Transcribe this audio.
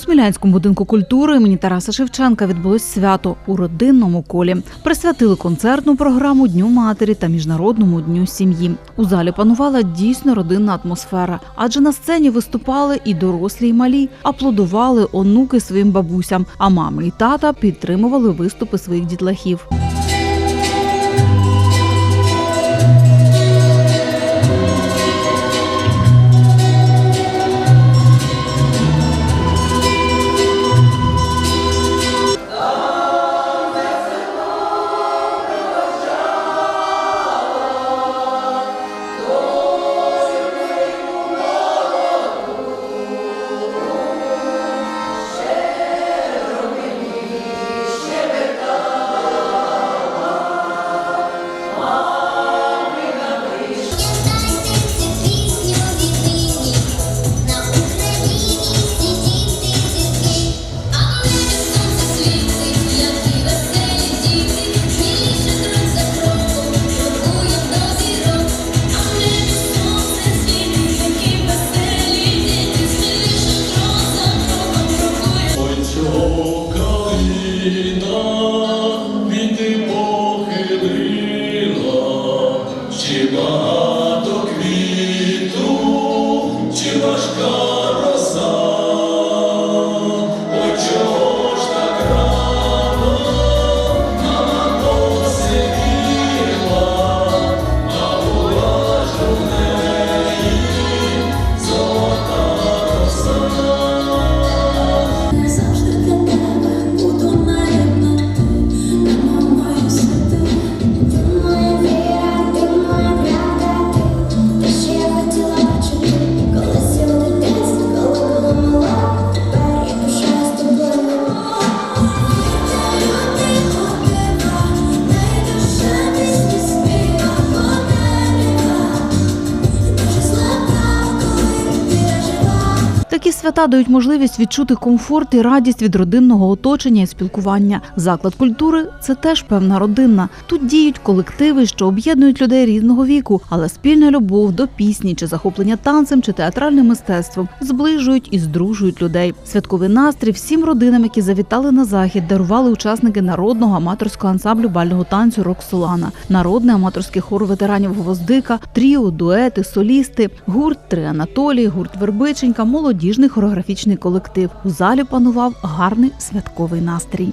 Смілянському будинку культури імені Тараса Шевченка відбулось свято у родинному колі. Присвятили концертну програму Дню матері та Міжнародному дню сім'ї. У залі панувала дійсно родинна атмосфера, адже на сцені виступали і дорослі, і малі, аплодували онуки своїм бабусям, а мами і тата підтримували виступи своїх дітлахів. Такі свята дають можливість відчути комфорт і радість від родинного оточення і спілкування. Заклад культури це теж певна родинна. Тут діють колективи, що об'єднують людей різного віку, але спільна любов до пісні чи захоплення танцем чи театральним мистецтвом зближують і здружують людей. Святковий настрій всім родинам, які завітали на захід, дарували учасники народного аматорського ансамблю бального танцю Роксолана, народний аматорський хор ветеранів Гвоздика, тріо, дуети, солісти, гурт Три Анатолії, гурт Вербиченька, молодіжний хореографічний колектив. У залі панував гарний святковий настрій.